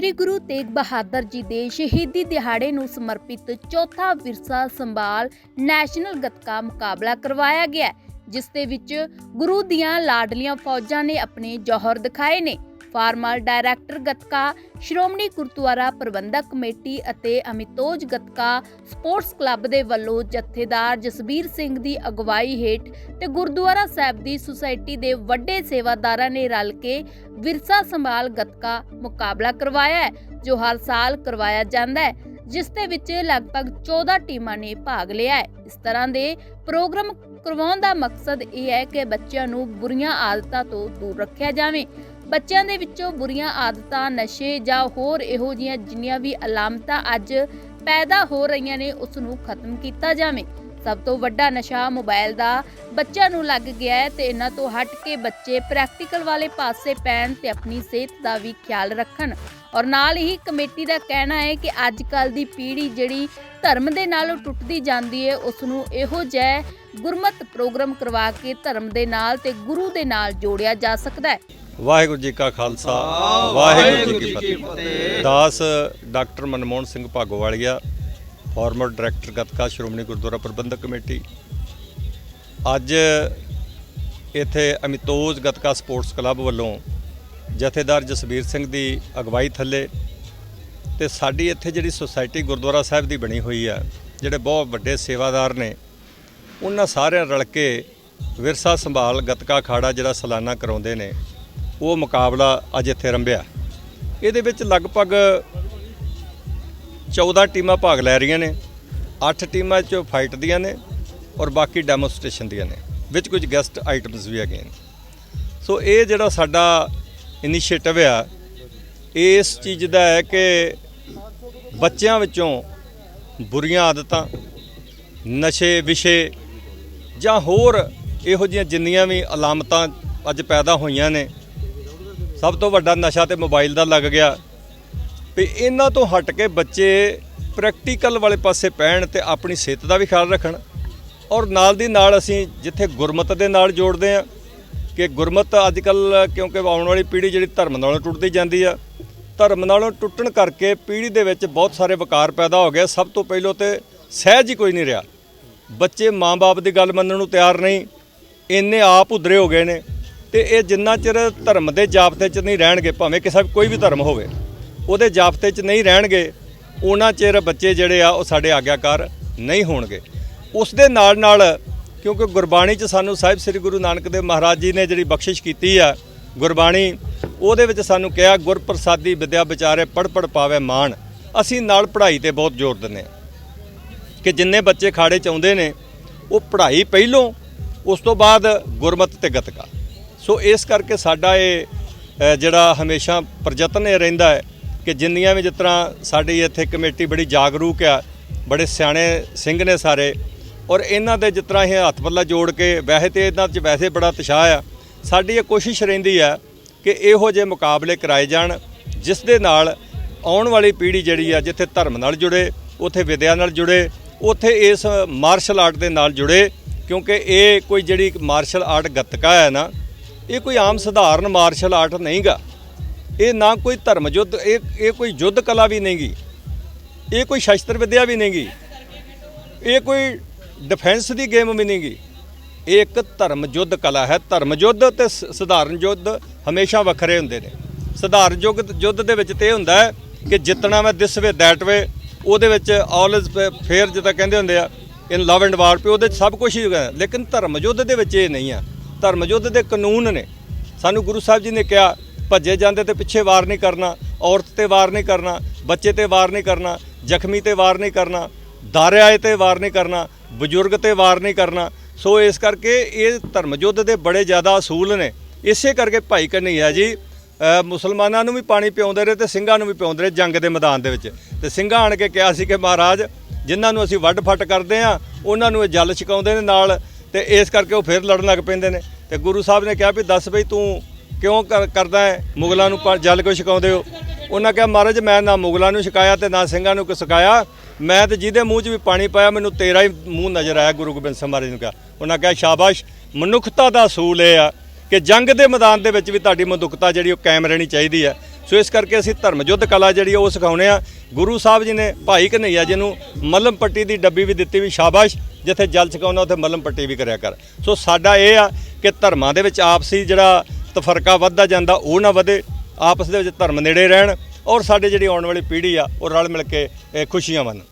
ਸ੍ਰੀ ਗੁਰੂ ਤੇਗ ਬਹਾਦਰ ਜੀ ਦੇ ਸ਼ਹੀਦੀ ਦਿਹਾੜੇ ਨੂੰ ਸਮਰਪਿਤ ਚੌਥਾ ਵਿਰਸਾ ਸੰਭਾਲ ਨੈਸ਼ਨਲ ਗੱਤਕਾ ਮੁਕਾਬਲਾ ਕਰਵਾਇਆ ਗਿਆ ਜਿਸ ਦੇ ਵਿੱਚ ਗੁਰੂ ਦੀਆਂ ਲਾਡਲੀਆਂ ਫੌਜਾਂ ਨੇ ਆਪਣੇ ਜੋਹਰ ਦਿਖਾਏ ਨੇ। Former director gatka, Shiromani Gurdwara Parbandhak committee ਅਤੇ ਅਮਿਤੋਜ ਗਤਕਾ ਸਪੋਰਟਸ ਕਲੱਬ ਦੇ ਵੱਲੋਂ ਜਥੇਦਾਰ ਜਸਬੀਰ ਸਿੰਘ ਦੀ ਅਗਵਾਈ ਹੇਠ ਤੇ ਗੁਰਦੁਆਰਾ ਸਾਹਿਬ ਦੀ ਸੁਸਾਇਟੀ ਦੇ ਵੱਡੇ ਸੇਵਾਦਾਰਾਂ ਨੇ ਰਲ ਕੇ ਵਿਰਸਾ ਸੰਭਾਲ ਗੱਤਕਾ ਮੁਕਾਬਲਾ ਕਰਵਾਇਆ ਹੈ, ਜੋ ਹਰ ਸਾਲ ਕਰਵਾਇਆ ਜਾਂਦਾ ਹੈ, ਜਿਸ ਦੇ ਵਿੱਚ ਲਗਭਗ 14 ਟੀਮਾਂ ਨੇ ਭਾਗ ਲਿਆ ਹੈ। ਇਸ ਤਰ੍ਹਾਂ ਦੇ ਪ੍ਰੋਗਰਾਮ ਕਰਵਾਉਣ ਦਾ ਮਕਸਦ ਇਹ ਹੈ ਕਿ ਬੱਚਿਆਂ ਨੂੰ ਬੁਰੀਆਂ ਆਦਤਾਂ ਤੋਂ ਦੂਰ ਰੱਖਿਆ ਜਾਵੇ। ਬੱਚਿਆਂ ਦੇ ਵਿੱਚੋਂ ਬੁਰੀਆਂ ਆਦਤਾਂ, ਨਸ਼ੇ ਜਾਂ ਹੋਰ ਇਹੋ ਜਿਹੀਆਂ ਜਿੰਨੀਆਂ ਵੀ ਅਲਾਮਤਾਂ ਅੱਜ ਪੈਦਾ ਹੋ ਰਹੀਆਂ ਨੇ ਉਸ ਨੂੰ ਖਤਮ ਕੀਤਾ ਜਾਵੇ। ਸਭ ਤੋਂ ਵੱਡਾ ਨਸ਼ਾ ਮੋਬਾਈਲ ਦਾ ਬੱਚਿਆਂ ਨੂੰ ਲੱਗ ਗਿਆ ਹੈ ਤੇ ਇਹਨਾਂ ਤੋਂ ਹਟ ਕੇ ਬੱਚੇ ਪ੍ਰੈਕਟੀਕਲ ਵਾਲੇ ਪਾਸੇ ਪੈਣ ਤੇ ਆਪਣੀ ਸਿਹਤ ਦਾ ਵੀ ਖਿਆਲ ਰੱਖਣ। ਔਰ ਨਾਲ ਹੀ ਕਮੇਟੀ ਦਾ ਕਹਿਣਾ ਹੈ ਕਿ ਅੱਜ ਕੱਲ ਦੀ ਪੀੜ੍ਹੀ ਜਿਹੜੀ ਧਰਮ ਦੇ ਨਾਲੋਂ ਟੁੱਟਦੀ ਜਾਂਦੀ ਹੈ ਉਸ ਨੂੰ ਇਹੋ ਜਿਹਾ ਗੁਰਮਤ ਪ੍ਰੋਗਰਾਮ ਕਰਵਾ ਕੇ ਧਰਮ ਦੇ ਨਾਲ ਤੇ ਗੁਰੂ ਦੇ ਨਾਲ ਜੋੜਿਆ ਜਾ ਸਕਦਾ ਹੈ। ਵਾਹਿਗੁਰੂ ਜੀ ਕਾ ਖਾਲਸਾ ਵਾਹਿਗੁਰੂ ਜੀ ਕੀ ਫਤਿਹ। ਦਾਸ doctor Manmohan Singh Bhagowalia former director gatka Shiromani Gurdwara Parbandhak committee. ਅੱਜ ਇੱਥੇ ਅਮਿਤੋਜ ਗੱਤਕਾ ਸਪੋਰਟਸ ਕਲੱਬ ਵੱਲੋਂ ਜਥੇਦਾਰ ਜਸਬੀਰ ਸਿੰਘ ਦੀ ਅਗਵਾਈ ਥੱਲੇ ਤੇ ਸਾਡੀ ਇੱਥੇ ਜਿਹੜੀ ਸੁਸਾਇਟੀ ਗੁਰਦੁਆਰਾ ਸਾਹਿਬ ਦੀ ਬਣੀ ਹੋਈ ਆ ਜਿਹੜੇ ਬਹੁਤ ਵੱਡੇ ਸੇਵਾਦਾਰ ਨੇ ਉਹਨਾਂ ਸਾਰਿਆਂ ਰਲ ਕੇ ਵਿਰਸਾ ਸੰਭਾਲ ਗੱਤਕਾ ਖਾੜਾ ਜਿਹੜਾ ਸਾਲਾਨਾ ਕਰਾਉਂਦੇ ਨੇ। ਉਹ ਮੁਕਾਬਲਾ ਅੱਜ ਇੱਥੇ ਰੰਭਿਆ। ਇਹਦੇ ਵਿੱਚ ਲਗਭਗ 14 ਟੀਮਾਂ ਭਾਗ ਲੈ ਰਹੀਆਂ ਨੇ 8 ਟੀਮਾਂ 'ਚੋਂ ਫਾਈਟ ਦੀਆਂ ਨੇ ਔਰ ਬਾਕੀ ਡੈਮੋਸਟ੍ਰੇਸ਼ਨ ਦੀਆਂ ਨੇ, ਵਿੱਚ ਕੁਝ ਗੈਸਟ ਆਈਟਮਸ ਵੀ ਹੈਗੇ ਨੇ। ਸੋ ਇਹ ਜਿਹੜਾ ਸਾਡਾ ਇਨੀਸ਼ੀਏਟਿਵ ਆ, ਇਸ ਚੀਜ਼ ਦਾ ਹੈ ਕਿ ਬੱਚਿਆਂ ਵਿੱਚੋਂ ਬੁਰੀਆਂ ਆਦਤਾਂ, ਨਸ਼ੇ ਵਿਸ਼ੇ ਜਾਂ ਹੋਰ ਇਹੋ ਜਿਹੀਆਂ ਜਿੰਨੀਆਂ ਵੀ ਅਲਾਮਤਾਂ ਅੱਜ ਪੈਦਾ ਹੋਈਆਂ ਨੇ ਸਭ ਤੋਂ ਵੱਡਾ ਨਸ਼ਾ ਤੇ ਮੋਬਾਈਲ ਦਾ ਲੱਗ ਗਿਆ। ਵੀ ਇਹਨਾਂ ਤੋਂ ਹਟ ਕੇ ਬੱਚੇ ਪ੍ਰੈਕਟੀਕਲ ਵਾਲੇ ਪਾਸੇ ਪੈਣ ਤੇ ਆਪਣੀ ਸਿਹਤ ਦਾ ਵੀ ਖਿਆਲ ਰੱਖਣ। ਔਰ ਨਾਲ ਦੀ ਨਾਲ ਅਸੀਂ ਜਿੱਥੇ ਗੁਰਮਤ ਦੇ ਨਾਲ ਜੋੜਦੇ ਆ ਕਿ ਗੁਰਮਤ ਅੱਜ ਕੱਲ ਕਿਉਂਕਿ ਆਉਣ ਵਾਲੀ ਪੀੜ੍ਹੀ ਜਿਹੜੀ ਧਰਮ ਨਾਲੋਂ ਟੁੱਟਦੀ ਜਾਂਦੀ ਆ। ਧਰਮ ਨਾਲੋਂ ਟੁੱਟਣ ਕਰਕੇ ਪੀੜ੍ਹੀ ਦੇ ਵਿੱਚ ਬਹੁਤ ਸਾਰੇ ਵਿਕਾਰ ਪੈਦਾ ਹੋ ਗਏ। ਸਭ ਤੋਂ ਪਹਿਲਾਂ ਤੇ ਸਹਿਜ ਹੀ ਕੋਈ ਨਹੀਂ ਰਿਹਾ। ਬੱਚੇ ਮਾਂ-ਬਾਪ ਦੀ ਗੱਲ ਮੰਨਣ ਨੂੰ ਤਿਆਰ ਨਹੀਂ। ਇੰਨੇ ਆਪ ਉਧਰੇ ਹੋ ਗਏ ਨੇ। ਤੇ ਇਹ ਜਿੰਨਾ ਚਿਰ ਧਰਮ ਦੇ ਜਾਬਤੇ 'ਚ ਨਹੀਂ ਰਹਿਣਗੇ, ਭਾਵੇਂ ਕਿਸੇ ਕੋਈ ਵੀ ਧਰਮ ਹੋਵੇ, ਉਹਦੇ ਜਾਬਤੇ 'ਚ ਨਹੀਂ ਰਹਿਣਗੇ, ਉਹਨਾਂ ਚਿਰ ਬੱਚੇ ਜਿਹੜੇ ਆ, ਉਹ ਸਾਡੇ ਆਗਿਆਕਾਰ ਨਹੀਂ ਹੋਣਗੇ। ਉਸ ਦੇ ਨਾਲ ਨਾਲ ਕਿਉਂਕਿ ਗੁਰਬਾਣੀ 'ਚ ਸਾਨੂੰ ਸਾਹਿਬ ਸ੍ਰੀ ਗੁਰੂ ਨਾਨਕ ਦੇਵ ਮਹਾਰਾਜ ਜੀ ਨੇ ਜਿਹੜੀ ਬਖਸ਼ਿਸ਼ ਕੀਤੀ ਆ ਗੁਰਬਾਣੀ, ਉਹਦੇ ਵਿੱਚ ਸਾਨੂੰ ਕਿਹਾ ਗੁਰ ਪ੍ਰਸਾਦੀ ਵਿਦਿਆ ਵਿਚਾਰੇ ਪੜ ਪੜ ਪਾਵੇ ਮਾਣ। ਅਸੀਂ ਨਾਲ ਪੜ੍ਹਾਈ ਤੇ ਬਹੁਤ ਜ਼ੋਰ ਦਿੰਦੇ ਹਾਂ ਕਿ ਜਿੰਨੇ ਬੱਚੇ ਖਾੜੇ ਚ ਆਉਂਦੇ ਨੇ, ਉਹ ਪੜ੍ਹਾਈ ਪਹਿਲੋਂ, ਉਸ ਤੋਂ ਬਾਅਦ ਗੁਰਮਤ ਤੇ ਗਤਕਾ। ਸੋ ਇਸ ਕਰਕੇ ਸਾਡਾ ਇਹ ਜਿਹੜਾ ਹਮੇਸ਼ਾ ਪ੍ਰਯਤਨ ਇਹ ਰਹਿੰਦਾ ਹੈ ਕਿ ਜਿੰਨੀਆਂ ਵੀ ਜਿਸ ਤਰ੍ਹਾਂ ਸਾਡੀ ਇੱਥੇ ਕਮੇਟੀ ਬੜੀ ਜਾਗਰੂਕ ਆ, ਬੜੇ ਸਿਆਣੇ ਸਿੰਘ ਨੇ ਸਾਰੇ, ਔਰ ਇਹਨਾਂ ਦੇ ਜਿਸ ਤਰ੍ਹਾਂ ਇਹ ਹੱਥ ਪੱਲਾ ਜੋੜ ਕੇ ਵੈਸੇ ਤੇ ਇਹਨਾਂ 'ਚ ਵੈਸੇ ਬੜਾ ਉਤਸ਼ਾਹ ਆ, ਸਾਡੀ ਇਹ ਕੋਸ਼ਿਸ਼ ਰਹਿੰਦੀ ਆ ਕਿ ਇਹੋ ਜਿਹੇ ਮੁਕਾਬਲੇ ਕਰਾਏ ਜਾਣ, ਜਿਸ ਦੇ ਨਾਲ ਆਉਣ ਵਾਲੀ ਪੀੜ੍ਹੀ ਜਿਹੜੀ ਆ, ਜਿੱਥੇ ਧਰਮ ਨਾਲ ਜੁੜੇ, ਉੱਥੇ ਵਿਦਿਆ ਨਾਲ ਜੁੜੇ, ਉੱਥੇ ਇਸ ਮਾਰਸ਼ਲ ਆਰਟ ਦੇ ਨਾਲ ਜੁੜੇ, ਕਿਉਂਕਿ ਇਹ ਕੋਈ ਜਿਹੜੀ ਮਾਰਸ਼ਲ ਆਰਟ ਗੱਤਕਾ ਹੈ ਨਾ ਇਹ ਕੋਈ ਆਮ ਸਧਾਰਨ ਮਾਰਸ਼ਲ ਆਰਟ ਨਹੀਂਗਾ। ਇਹ ਨਾ ਕੋਈ ਧਰਮ ਯੁੱਧ ਇਹ ਇਹ ਕੋਈ ਯੁੱਧ ਕਲਾ ਵੀ ਨਹੀਂਗੀ। ਇਹ ਕੋਈ ਸ਼ਸਤਰ ਵਿਦਿਆ ਵੀ ਨਹੀਂਗੀ। ਇਹ ਕੋਈ ਡਿਫੈਂਸ ਦੀ ਗੇਮ ਵੀ ਨਹੀਂਗੀ। ਇਹ ਇੱਕ ਧਰਮ ਯੁੱਧ ਕਲਾ ਹੈ। ਧਰਮ ਯੁੱਧ ਤੇ ਸ- ਸਧਾਰਨ ਯੁੱਧ ਹਮੇਸ਼ਾ ਵੱਖਰੇ ਹੁੰਦੇ ਨੇ। ਸਧਾਰਨ ਯੁੱਧ ਯੁੱਧ ਦੇ ਵਿੱਚ ਤੇ ਇਹ ਹੁੰਦਾ ਹੈ ਕਿ ਜਿੱਤਣਾ ਮੈਂ ਦਿਸ ਵੇ ਦੈਟ ਵੇ ਉਹਦੇ ਵਿੱਚ ਆਲ ਇਜ਼ ਫੇਅਰ ਜਿੱਦਾਂ ਕਹਿੰਦੇ ਹੁੰਦੇ ਆ ਇਨ ਲਵ ਐਂਡ ਵਾਰ ਪੇ ਉਹਦੇ 'ਚ ਸਭ ਕੁਝ ਹੀ ਹੈਗਾ। ਲੇਕਿਨ ਧਰਮ ਯੁੱਧ ਦੇ ਵਿੱਚ ਇਹ ਨਹੀਂ ਆ। ਧਰਮ ਯੁੱਧ ਦੇ ਕਾਨੂੰਨ ਨੇ। ਸਾਨੂੰ ਗੁਰੂ ਸਾਹਿਬ ਜੀ ਨੇ ਕਿਹਾ, ਭੱਜੇ ਜਾਂਦੇ ਤੇ ਪਿੱਛੇ ਵਾਰ ਨਹੀਂ ਕਰਨਾ, ਔਰਤ ਤੇ ਵਾਰ ਨਹੀਂ ਕਰਨਾ, ਬੱਚੇ ਤੇ ਵਾਰ ਨਹੀਂ ਕਰਨਾ, ਜ਼ਖਮੀ ਤੇ ਵਾਰ ਨਹੀਂ ਕਰਨਾ, ਦਾਰਿਆਏ ਤੇ ਵਾਰ ਨਹੀਂ ਕਰਨਾ, ਬਜ਼ੁਰਗ ਤੇ ਵਾਰ ਨਹੀਂ ਕਰਨਾ। ਸੋ ਇਸ ਕਰਕੇ ਇਹ ਧਰਮ ਯੁੱਧ ਦੇ ਬੜੇ ਜ਼ਿਆਦਾ ਅਸੂਲ ਨੇ। ਇਸੇ ਕਰਕੇ ਭਾਈ ਕਨਈਆ ਜੀ ਮੁਸਲਮਾਨਾਂ ਨੂੰ ਵੀ ਪਾਣੀ ਪਿਆਉਂਦੇ ਰਹੇ ਤੇ ਸਿੰਘਾਂ ਨੂੰ ਵੀ ਪਿਆਉਂਦੇ ਰਹੇ ਜੰਗ ਦੇ ਮੈਦਾਨ ਦੇ ਵਿੱਚ। ਤੇ ਸਿੰਘਾਂ ਆਣ ਕੇ ਕਿਹਾ ਸੀ ਕਿ ਮਹਾਰਾਜ, ਜਿਨ੍ਹਾਂ ਨੂੰ ਅਸੀਂ ਵੱਡ ਫੱਟ ਕਰਦੇ ਆ ਉਹਨਾਂ ਨੂੰ ਇਹ ਜਲ ਛਕਾਉਂਦੇ ਨੇ ਨਾਲ। ਤੇ ਇਸ ਕਰਕੇ ਉਹ ਫਿਰ ਲੜਨ ਲੱਗ ਪੈਂਦੇ ਨੇ। ਤੇ ਗੁਰੂ ਸਾਹਿਬ ਨੇ ਕਿਹਾ ਵੀ ਦੱਸ ਬਈ ਤੂੰ ਕਿਉਂ ਕਰ- ਕਰਦਾ ਹੈ? ਮੁਗਲਾਂ ਨੂੰ ਪਾ- ਜਲ ਕਿਉਂ ਛਕਾਉਂਦੇ ਹੋ? ਉਹਨਾਂ ਕਿਹਾ, ਮਹਾਰਾਜ, ਮੈਂ ਨਾ ਮੁਗਲਾਂ ਨੂੰ ਛਕਾਇਆ ਤੇ ਨਾ ਸਿੰਘਾਂ ਨੂੰ ਛਕਾਇਆ। ਮੈਂ ਤੇ ਜਿਹਦੇ ਮੂੰਹ 'ਚ ਵੀ ਪਾਣੀ ਪਾਇਆ, ਮੈਨੂੰ ਤੇਰਾ ਹੀ ਮੂੰਹ ਨਜ਼ਰ ਆਇਆ, ਗੁਰੂ ਗੋਬਿੰਦ ਸਿੰਘ ਮਹਾਰਾਜ ਨੂੰ ਕਿਹਾ। ਉਹਨਾਂ ਕਿਹਾ, ਸ਼ਾਬਾਸ਼, ਮਨੁੱਖਤਾ ਦਾ ਅਸੂਲ ਇਹ ਆ ਕਿ ਜੰਗ ਦੇ ਮੈਦਾਨ ਦੇ ਵਿੱਚ ਵੀ ਤੁਹਾਡੀ ਮਨੁੱਖਤਾ ਜਿਹੜੀ ਉਹ ਕਾਇਮ ਰਹਿਣੀ ਚਾਹੀਦੀ ਹੈ। ਸੋ ਇਸ ਕਰਕੇ ਅਸੀਂ ਧਰਮ ਯੁੱਧ ਕਲਾ ਜਿਹੜੀ ਆ ਉਹ ਸਿਖਾਉਂਦੇ ਆ। ਗੁਰੂ ਸਾਹਿਬ ਜੀ ਨੇ ਭਾਈ ਕਨਈਆ ਜੀ ਨੂੰ ਮੱਲਮ ਪੱਟੀ ਦੀ ਡੱਬੀ ਵੀ ਦਿੱਤੀ ਵੀ ਸ਼ਾਬਾਸ਼, ਜਿੱਥੇ ਜਲ ਛਕਾਉਣਾ ਉੱਥੇ ਮੱਲਮ ਪੱਟੀ ਵੀ ਕਰਿਆ ਕਰ। ਸੋ ਸਾਡਾ ਇਹ ਆ ਕਿ ਧਰਮਾਂ ਦੇ ਵਿੱਚ ਆਪਸੀ ਜਿਹੜਾ ਤਫਰਕਾ ਵੱਧਦਾ ਜਾਂਦਾ, ਉਹ ਨਾ ਵਧੇ, ਆਪਸ ਦੇ ਵਿੱਚ ਧਰਮ ਨੇੜੇ ਰਹਿਣ ਔਰ ਸਾਡੇ ਜਿਹੜੀ ਆਉਣ ਵਾਲੀ ਪੀੜ੍ਹੀ ਆ, ਉਹ ਰਲ ਮਿਲ ਕੇ ਖੁਸ਼ੀਆਂ ਮੰਨਣ।